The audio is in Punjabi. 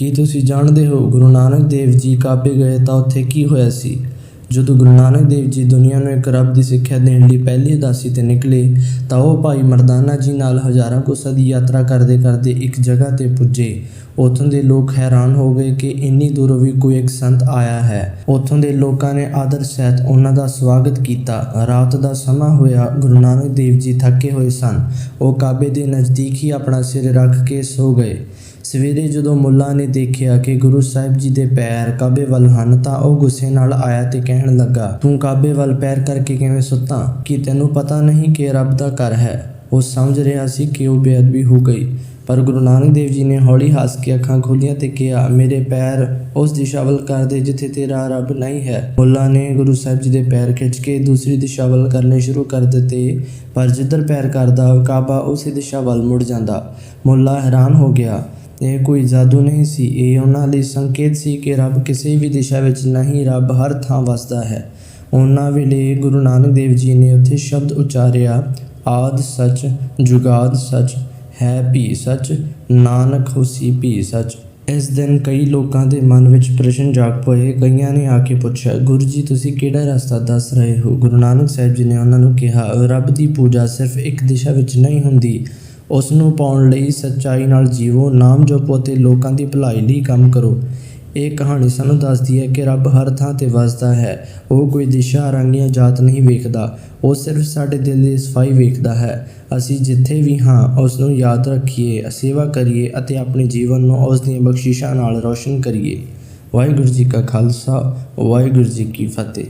ਕੀ ਤੁਸੀਂ ਜਾਣਦੇ ਹੋ, ਗੁਰੂ ਨਾਨਕ ਦੇਵ ਜੀ ਕਾਬੇ ਗਏ ਤਾਂ ਉੱਥੇ ਕੀ ਹੋਇਆ ਸੀ? ਜਦੋਂ ਗੁਰੂ ਨਾਨਕ ਦੇਵ ਜੀ ਦੁਨੀਆ ਨੂੰ ਇੱਕ ਰੱਬ ਦੀ ਸਿੱਖਿਆ ਦੇਣ ਲਈ ਪਹਿਲੀ ਉਦਾਸੀ ਤੇ ਨਿਕਲੇ, ਤਾਂ ਉਹ ਭਾਈ ਮਰਦਾਨਾ ਜੀ ਨਾਲ ਹਜ਼ਾਰਾਂ ਕੋਸਾਂ ਦੀ ਯਾਤਰਾ ਕਰਦੇ ਕਰਦੇ ਇੱਕ ਜਗ੍ਹਾ ਤੇ ਪੁੱਜੇ। ਉੱਥੋਂ ਦੇ ਲੋਕ ਹੈਰਾਨ ਹੋ ਗਏ ਕਿ ਇੰਨੀ ਦੂਰੋਂ ਵੀ ਕੋਈ ਇੱਕ ਸੰਤ ਆਇਆ ਹੈ। ਉੱਥੋਂ ਦੇ ਲੋਕਾਂ ਨੇ ਆਦਰ ਸਹਿਤ ਉਹਨਾਂ ਦਾ ਸਵਾਗਤ ਕੀਤਾ। ਰਾਤ ਦਾ ਸਮਾਂ ਹੋਇਆ, ਗੁਰੂ ਨਾਨਕ ਦੇਵ ਜੀ ਥੱਕੇ ਹੋਏ ਸਨ। ਉਹ ਕਾਬੇ ਦੇ ਨਜ਼ਦੀਕ ਹੀ ਆਪਣਾ ਸਿਰ ਰੱਖ ਕੇ ਸੋ ਗਏ। ਸਵੇਰੇ ਜਦੋਂ ਮੁੱਲਾ ਨੇ ਦੇਖਿਆ ਕਿ ਗੁਰੂ ਸਾਹਿਬ ਜੀ ਦੇ ਪੈਰ ਕਾਬੇ ਵੱਲ ਹਨ ਤਾਂ ਉਹ ਗੁੱਸੇ ਨਾਲ ਆਇਆ ਤੇ ਕਹਿਣ ਲੱਗਾ, ਤੂੰ ਕਾਬੇ ਵੱਲ ਪੈਰ ਕਰਕੇ ਕਿਵੇਂ ਸੁੱਤਾ? ਕੀ ਤੈਨੂੰ ਪਤਾ ਨਹੀਂ ਕਿ ਰੱਬ ਦਾ ਘਰ ਹੈ? ਉਹ ਸਮਝ ਰਿਹਾ ਸੀ ਕਿ ਉਹ ਬੇਅਦਬੀ ਹੋ ਗਈ, ਪਰ ਗੁਰੂ ਨਾਨਕ ਦੇਵ ਜੀ ਨੇ ਹੌਲੀ ਹੱਸ ਕੇ ਅੱਖਾਂ ਖੋਲੀਆਂ ਤੇ ਕਿਹਾ, ਮੇਰੇ ਪੈਰ ਉਸ ਦਿਸ਼ਾ ਵੱਲ ਕਰ ਦੇ ਜਿੱਥੇ ਤੇਰਾ ਰੱਬ ਨਹੀਂ ਹੈ। ਮੁੱਲਾ ਨੇ ਗੁਰੂ ਸਾਹਿਬ ਜੀ ਦੇ ਪੈਰ ਖਿੱਚ ਕੇ ਦੂਸਰੀ ਦਿਸ਼ਾ ਵੱਲ ਕਰਨੇ ਸ਼ੁਰੂ ਕਰ ਦਿੱਤੇ, ਪਰ ਜਿੱਧਰ ਪੈਰ ਕਰਦਾ, ਕਾਬਾ ਉਸੇ ਦਿਸ਼ਾ ਵੱਲ ਮੁੜ ਜਾਂਦਾ। ਮੁੱਲਾ ਹੈਰਾਨ ਹੋ ਗਿਆ। ਇਹ ਕੋਈ ਜਾਦੂ ਨਹੀਂ ਸੀ। ਇਹ ਉਹਨਾਂ ਲਈ ਸੰਕੇਤ ਸੀ ਕਿ ਰੱਬ ਕਿਸੇ ਵੀ ਦਿਸ਼ਾ ਵਿੱਚ ਨਹੀਂ, ਰੱਬ ਹਰ ਥਾਂ ਵਸਦਾ ਹੈ। ਉਹਨਾਂ ਵੇਲੇ ਗੁਰੂ ਨਾਨਕ ਦੇਵ ਜੀ ਨੇ ਉੱਥੇ ਸ਼ਬਦ ਉਚਾਰਿਆ, ਆਦ ਸੱਚ, ਜੁਗਾਦ ਸੱਚ, ਹੈ ਭੀ ਸੱਚ, ਨਾਨਕ ਹੋਸੀ ਭੀ ਸੱਚ। ਇਸ ਦਿਨ ਕਈ ਲੋਕਾਂ ਦੇ ਮਨ ਵਿੱਚ ਪ੍ਰਸ਼ਨ ਜਾਗ ਪਏ। ਕਈਆਂ ਨੇ ਆ ਕੇ ਪੁੱਛਿਆ, ਗੁਰੂ ਜੀ, ਤੁਸੀਂ ਕਿਹੜਾ ਰਸਤਾ ਦੱਸ ਰਹੇ ਹੋ? ਗੁਰੂ ਨਾਨਕ ਸਾਹਿਬ ਜੀ ਨੇ ਉਹਨਾਂ ਨੂੰ ਕਿਹਾ, ਰੱਬ ਦੀ ਪੂਜਾ ਸਿਰਫ ਇੱਕ ਦਿਸ਼ਾ ਵਿੱਚ ਨਹੀਂ ਹੁੰਦੀ ਉਸ ਨੂੰ ਪਾਉਣ ਲਈ ਸੱਚਾਈ ਨਾਲ ਜੀਵੋ, ਨਾਮ ਜਪੋ ਅਤੇ ਲੋਕਾਂ ਦੀ ਭਲਾਈ ਲਈ ਕੰਮ ਕਰੋ। ਇਹ ਕਹਾਣੀ ਸਾਨੂੰ ਦੱਸਦੀ ਹੈ ਕਿ ਰੱਬ ਹਰ ਥਾਂ ਤੇ ਵਸਦਾ ਹੈ। ਉਹ ਕੋਈ ਦਿਸ਼ਾ, ਰੰਗੀਆਂ ਜਾਤ ਨਹੀਂ ਵੇਖਦਾ। ਉਹ ਸਿਰਫ ਸਾਡੇ ਦਿਲ ਦੀ ਸਫ਼ਾਈ ਵੇਖਦਾ ਹੈ। ਅਸੀਂ ਜਿੱਥੇ ਵੀ ਹਾਂ ਉਸ ਨੂੰ ਯਾਦ ਰੱਖੀਏ, ਸੇਵਾ ਕਰੀਏ ਅਤੇ ਆਪਣੇ ਜੀਵਨ ਨੂੰ ਉਸ ਦੀਆਂ ਬਖਸ਼ਿਸ਼ਾਂ ਨਾਲ ਰੌਸ਼ਨ ਕਰੀਏ। ਵਾਹਿਗੁਰੂ ਜੀ ਕਾ ਖਾਲਸਾ, ਵਾਹਿਗੁਰੂ ਜੀ ਕੀ ਫਤਿਹ।